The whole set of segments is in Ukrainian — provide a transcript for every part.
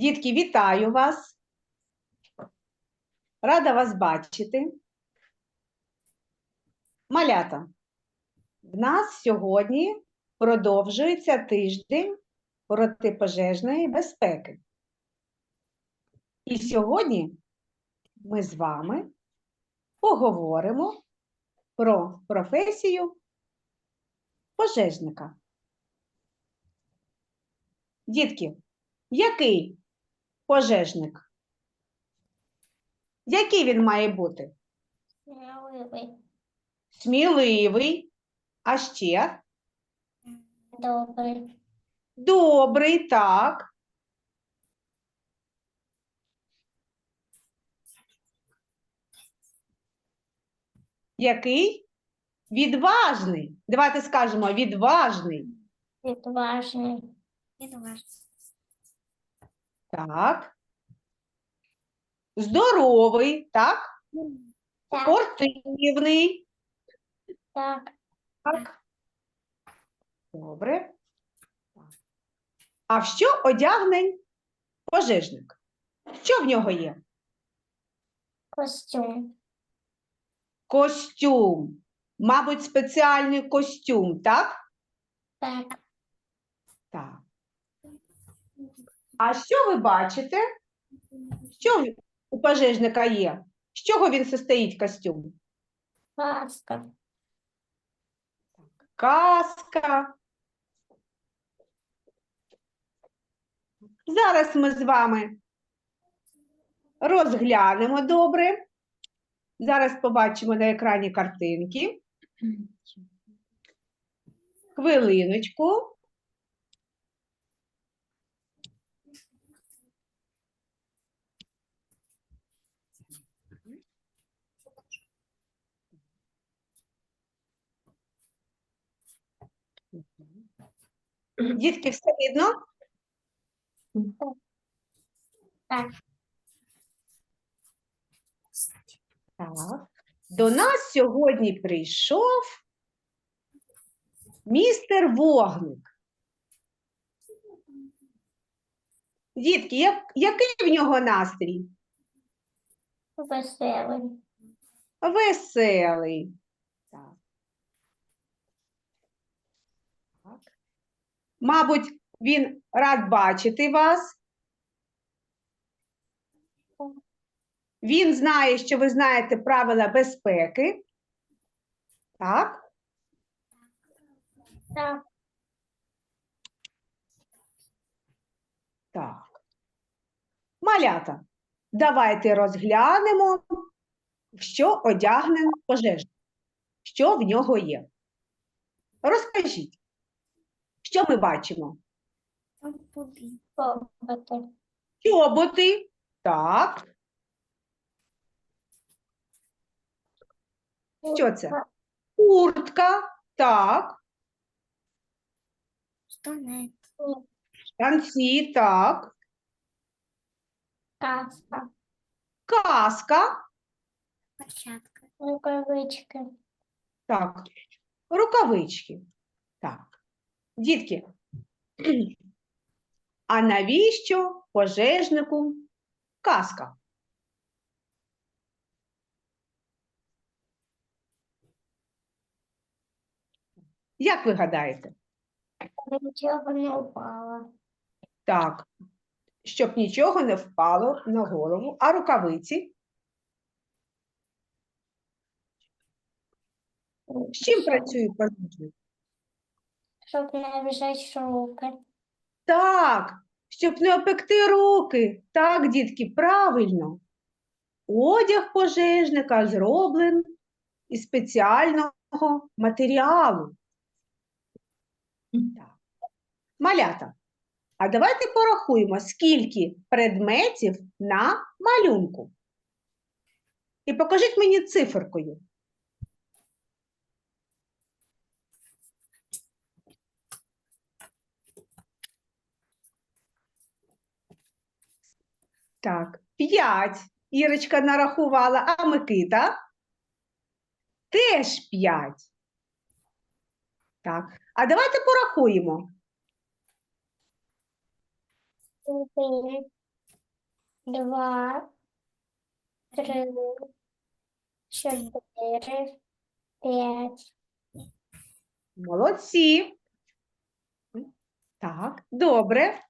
Дітки, вітаю вас. Рада вас бачити. Малята, в нас сьогодні продовжується тиждень протипожежної безпеки. І сьогодні ми з вами поговоримо про професію пожежника. Дітки, який пожежник? Який він має бути? Сміливий, Сміливий, а ще добрий, добрий, так. Який? Відважний. Давайте скажемо відважний. відважний. Відважний. Так. Здоровий, так? Так, Спортивний. так, Так. Добре. А в що одягнень пожежник? Що в нього є? костюм. Костюм. Мабуть, спеціальний костюм, так? Так, Так. А що ви бачите? Що у пожежника є? З чого він состоїть костюм? ласка, Каска. Зараз ми з вами розглянемо добре. Зараз побачимо на екрані картинки. Хвилиночку. Дітки, все видно? так, Так. До нас сьогодні прийшов містер Вогник. Дітки, як, який в нього настрій? веселий, Веселий. Так. Так. Мабуть, він рад бачити вас. Він знає, що ви знаєте правила безпеки. Так? так, Так. Малята, давайте розглянемо, що одягнен пожежник. Що в нього є. Розкажіть, що ми бачимо? побити, Чоботи. Так. Що це? Куртка. Так. штани, Штанці. Так. каска, Каска. перчатка, рукавички, Так. Рукавички. Так. Дітки. А навіщо пожежнику каска? Як ви гадаєте? нічого не впало, Так, щоб нічого не впало на голову, а рукавиці. З чим працює пожежник? Щоб не вжечь руки, Так, щоб не опекти руки. Так, дітки, правильно. Одяг пожежника зроблен із спеціального матеріалу. Так. Малята, а давайте порахуємо, скільки предметів на малюнку. І покажіть мені циферкою. Так, п'ять. Ірочка нарахувала, а Микита? Теж п'ять. Так, а давайте порахуємо. один, два, три, чотири, п'ять, Молодці. Так, добре.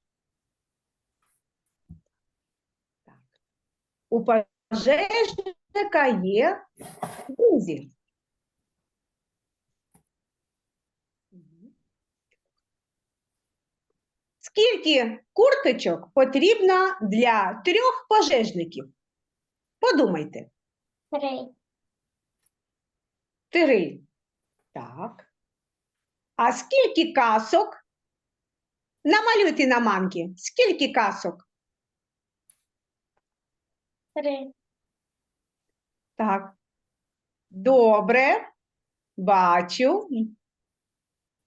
У пожежника є друзі. Скільки курточок потрібно для трьох пожежників? Подумайте. три, Три. Так. А скільки касок? Намалюйте на манки. Скільки касок? Три, Так. Добре. Бачу.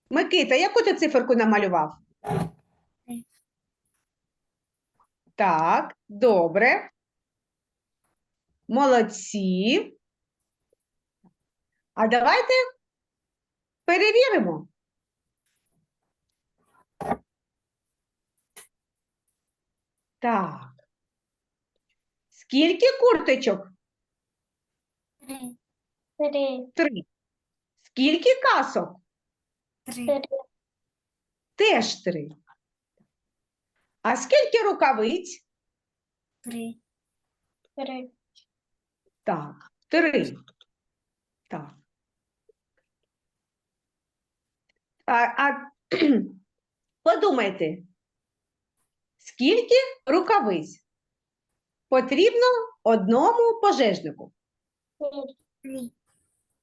Микита, яку ти циферку намалював? Так, добре. Молодці. А давайте перевіримо. Так. Скільки курточок? три, три, Три. Скільки касок? три, Теж три. А скільки рукавиць? три, три, Так, три. Так. А, а подумайте, скільки рукавиць потрібно одному пожежнику?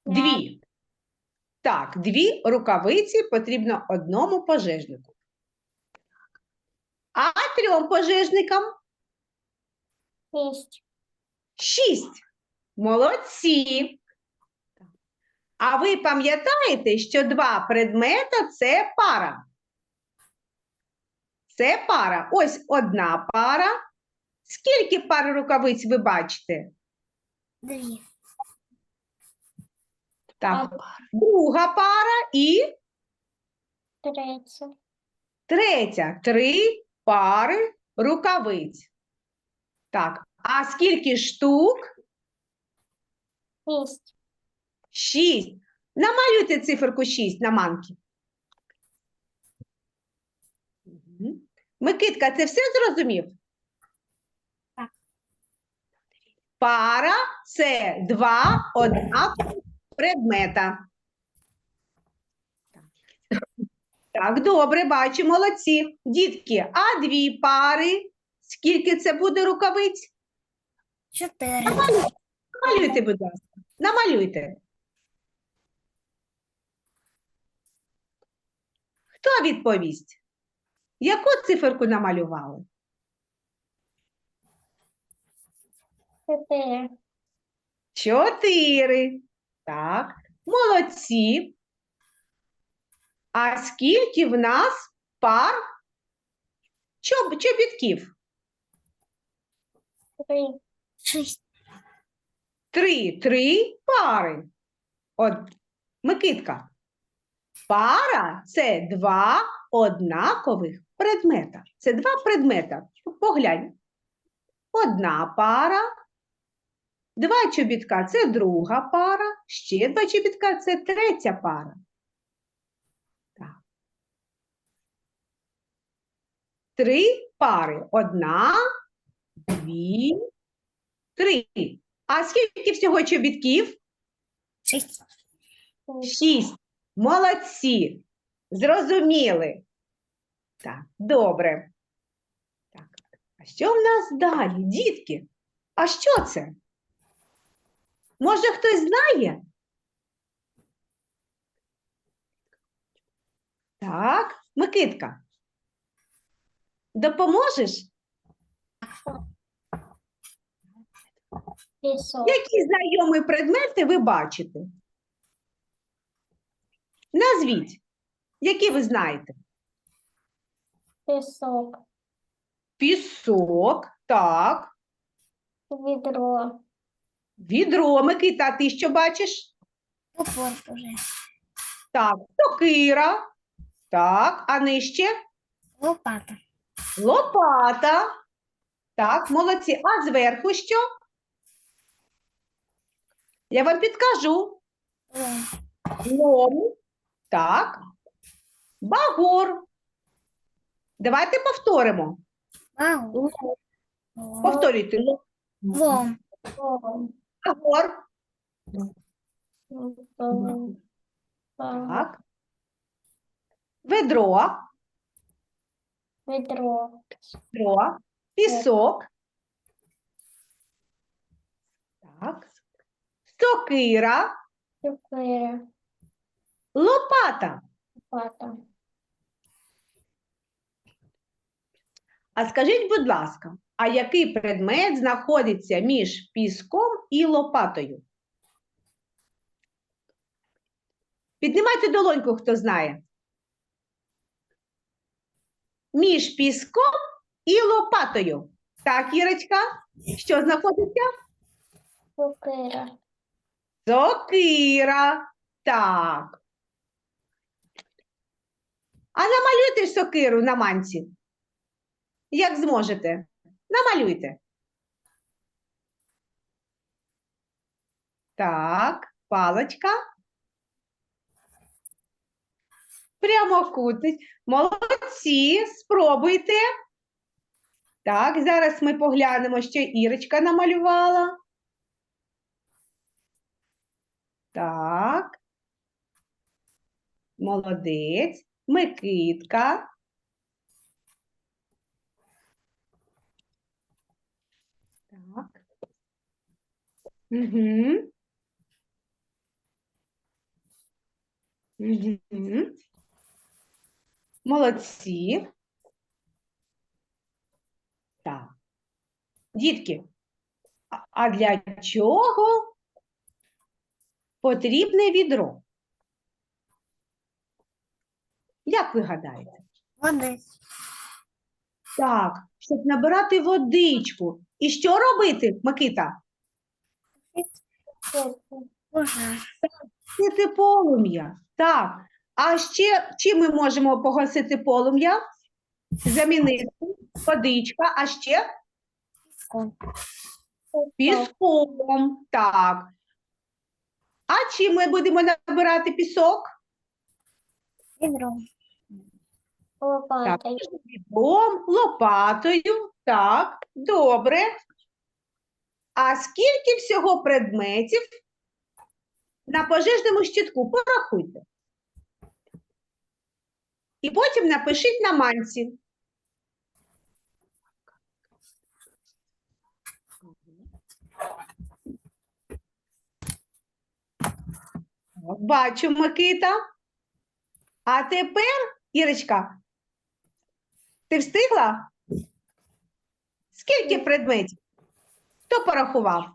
Дві. Так, дві рукавиці потрібно одному пожежнику. А трьом пожежникам шість, шість. Молодці. А ви пам'ятаєте, що два предмета це пара? Це пара. Ось одна пара. Скільки пар рукавиць ви бачите? дві, Так, друга пара і третя, третя. Три пари рукавиць. Так, а скільки штук? шість, Шість. Намалюйте циферку 6 на манки. Микитка, це все зрозумів? Так. Пара це два однакові предмета. Так, добре, бачу, молодці. Дітки, а дві пари? Скільки це буде рукавиць? чотири, Намалюйте, будь ласка. Намалюйте. Хто відповість? Яку циферку намалювали? Чотири, Чотири. Так, молодці. А скільки в нас пар чоб- чобітків? три, шість, Три. Три пари. От, Микитка. Пара це два однакових предмета. Це два предмета. Поглянь. Одна пара. Два чобітка це друга пара. Ще два чобітка це третя пара. Так. Три пари. Одна, дві, три. А скільки всього чобітків? шість, Шість. Молодці. Зрозуміли. Так, добре. Так. А що в нас далі, дітки? А що це? Може, хтось знає? Так, Микитка. Допоможеш? пісок, Які знайомі предмети ви бачите? Назвіть, які ви знаєте? пісок, Пісок, так. відро, Відро, Микита, а ти що бачиш? топор уже, Так, сокира. Так, а нижче лопата, лопата. Так, молодці. А зверху що? Я вам підкажу. Лом. Лом. Так. Багор. Давайте повторимо. Вау. Повторюйте. Лом. Багор. Так. Ведро. Ведро. Ведро. Пісок. Так. Сокира. Сукира. Лопата. Пата. А скажіть, будь ласка, а який предмет знаходиться між піском і лопатою? Піднімайте долоньку, хто знає. Між піском і лопатою. Так, Ірочка, що знаходиться? Сукира. Сокира. Так. А намалюйте сокиру на манці. Як зможете. Намалюйте. Так, палочка. Прямокутник. Молодці, спробуйте. Так, зараз ми поглянемо, що Ірочка намалювала. Так. Молодець. Микитка. Так. Угу. Угу. Молодці. Так. Дітки, а- для чого потрібне відро? Як ви гадаєте? Води. Так, щоб набирати водичку. І що робити, Микита? Пожар. Гасити полум'я. Так. А ще чим ми можемо погасити полум'я? Замінити водичка, а ще піском. Так. А чим ми будемо набирати пісок? Ведро. Так, Лопатой. відром, лопатою. Так, добре. А скільки всього предметів на пожежному щитку? Порахуйте. І потім напишіть на манці. Бачу, Микита. А тепер, Ірочка, ти встигла? Скільки предметів? Хто порахував?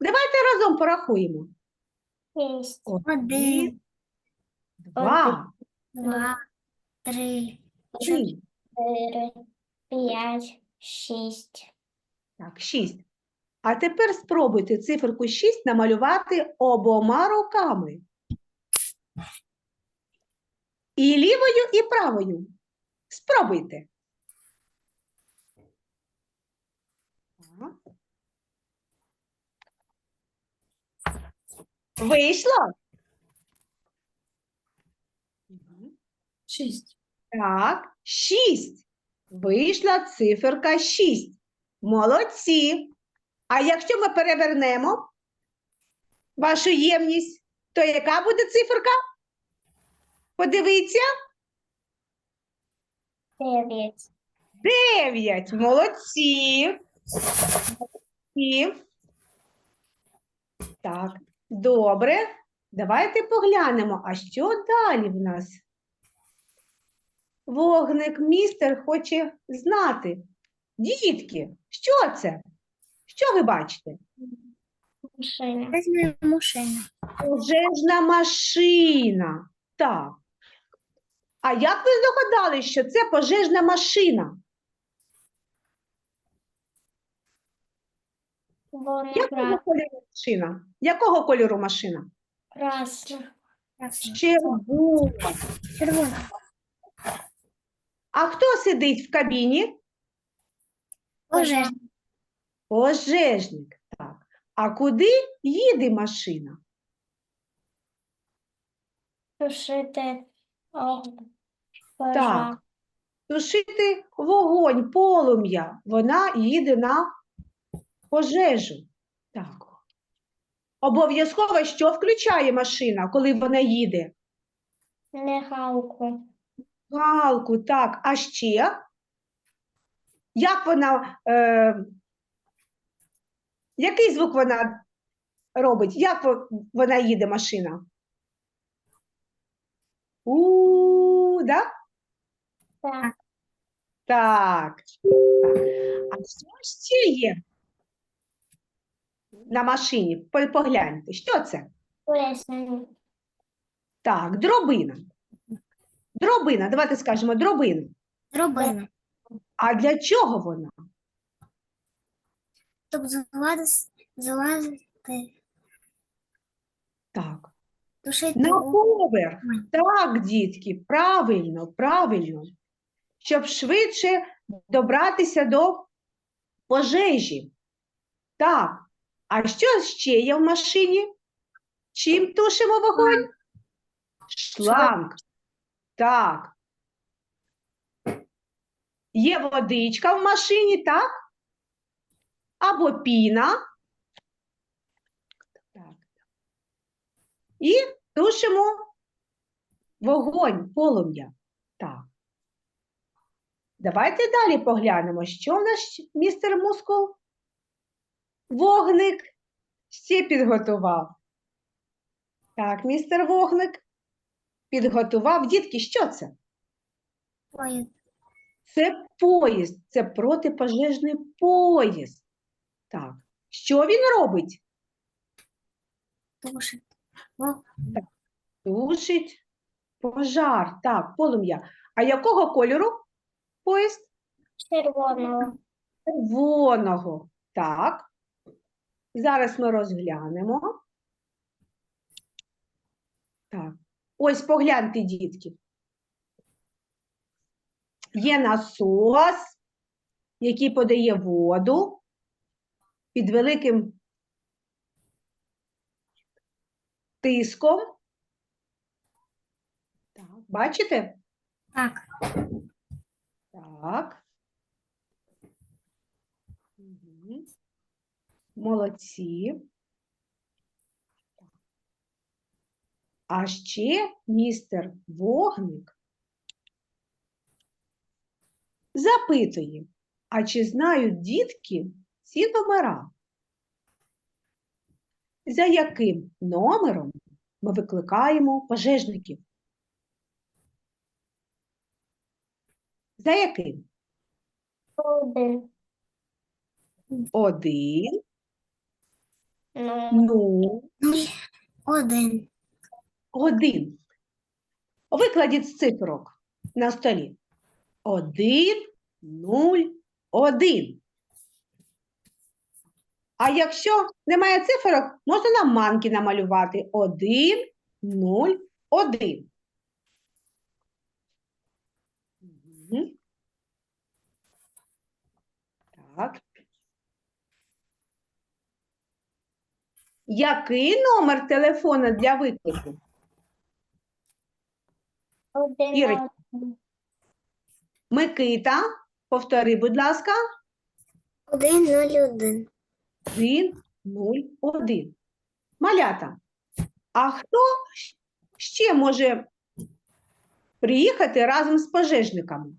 Давайте разом порахуємо. Шесть. Один, два, Два. Три. Четыре. Пять. Шесть. Так, шість. А тепер спробуйте циферку 6 намалювати обома руками. І лівою, і правою. Спробуйте. Вийшло? Мгм. Шесть. Так, 6. Вийшла циферка 6. Молодці. А якщо ми перевернемо вашу ємність, то яка буде циферка? Подивіться. Девять. 9. Молодці. І... Так, добре. Давайте поглянемо, а що далі в нас? Вогник містер хоче знати. Дітки, що це? Що ви бачите? Машина. Машина. Пожежна машина. Так. А як ви здогадались, що це пожежна машина? Якого кольору машина? Якого кольору машина? Красный. Червона. Червона. А хто сидить в кабіні? Пожежник. Пожежник. Так. А куди їде машина? Тушити огонь. Так. Тушити вогонь, полум'я. Вона їде на пожежу. Так. Обов'язково що включає машина, коли вона їде? Мигалку. Галку, так. А ще? Як вона, е, який звук вона робить? Як вона їде, машина? У, да? Так. Так. так. А що ще є на машині? Погляньте, що це? Так, дробина. Дробина, давайте скажемо дробина. Дробина. А для чого вона? Щоб залазити, Так. тушити На поверх. Так, дітки, правильно, правильно. Щоб швидше добратися до пожежі. Так. А що ще є в машині? Чим тушимо вогонь? Шланг. Так. Є водичка в машині, так? Або піна. Так. І тушимо вогонь, полум'я. Так. Давайте далі поглянемо, що в нас містер Мускул вогник ще підготував. Так, містер Вогник підготував. Дітки, що це? поїзд. Це поїзд, це протипожежний поїзд. Так. Що він робить? Тушить. Тушить пожар. Так, полум'я. А якого кольору поїзд? Червоного. Червоного. Так. Зараз ми розглянемо. Так. Ось погляньте, дітки. Є насос, який подає воду під великим тиском. Так, бачите? Так. Так. Мгм. Молодці. А ще містер Вогник запитує, а чи знають дітки ці номера? За яким номером ми викликаємо пожежників? За яким? Один. Один, Ну. Один. один. Викладіть з цифрок на столі. Один, нуль, один. А якщо немає цифрок, можна на манки намалювати. Один, нуль, один. Так. Який номер телефона для виклику? Ірочка. Микита, повтори, будь ласка. Один, нуль, один. 1, 0, 1. Малята. А хто ще може приїхати разом з пожежниками?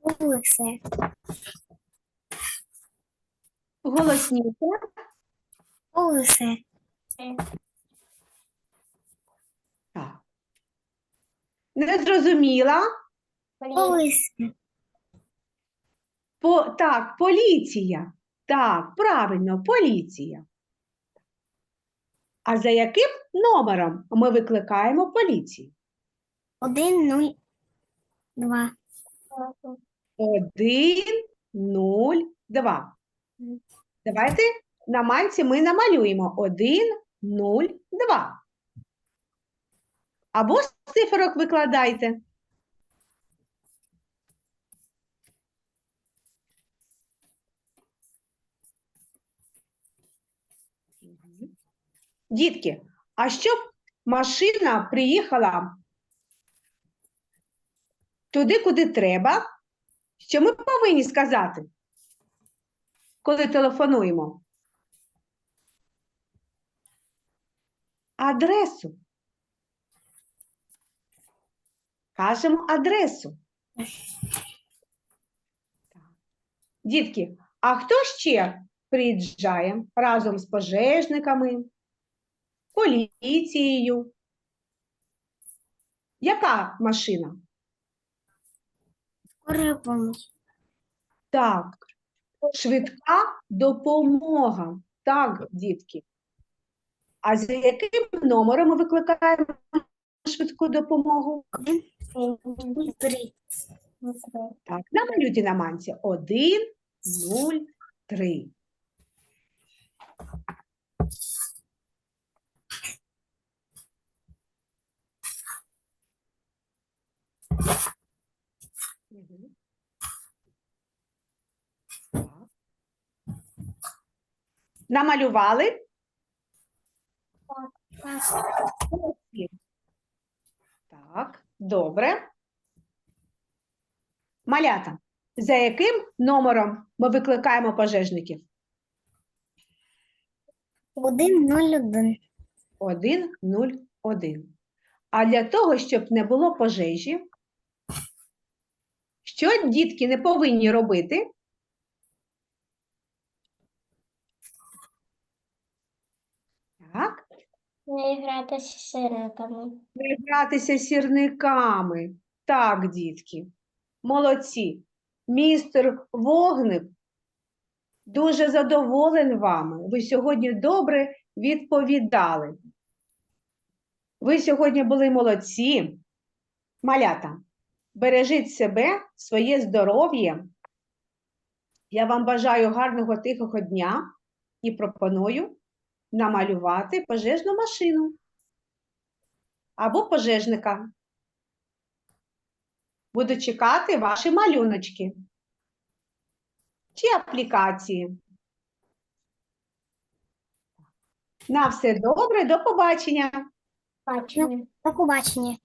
Вулице. Голосніше. Вулице. Так. Не зрозуміла? Вулице. По, так, поліція. Так, правильно, поліція. А за яким номером ми викликаємо поліцію? Один, нуль, два. Один, нуль, два. Давайте на манці ми намалюємо 1, 0, 2. Або з циферок викладайте. Дітки, а щоб машина приїхала туди, куди треба, що ми повинні сказати, коли телефонуємо? Адресу. Кажемо адресу. Дітки, а хто ще приїжджає разом з пожежниками, поліцією? Яка машина? Так, швидка допомога. Так, дітки. А за яким номером ми викликаємо швидку допомогу? Так, намалюйте на манці. Один, нуль, три. Намалювали? Так, добре. Малята, за яким номером ми викликаємо пожежників? Один, нуль, один. 101. А для того, щоб не було пожежі, що дітки не повинні робити? Так, Не гратися з сирниками. не гратися сірниками. Так, дітки, молодці. Містер Вогник дуже задоволений вами. Ви сьогодні добре відповідали. Ви сьогодні були молодці. Малята, бережіть себе, своє здоров'я. Я вам бажаю гарного тихого дня і пропоную намалювати пожежну машину або пожежника. Буду чекати ваші малюночки чи аплікації. На все добре, до побачення! До побачення.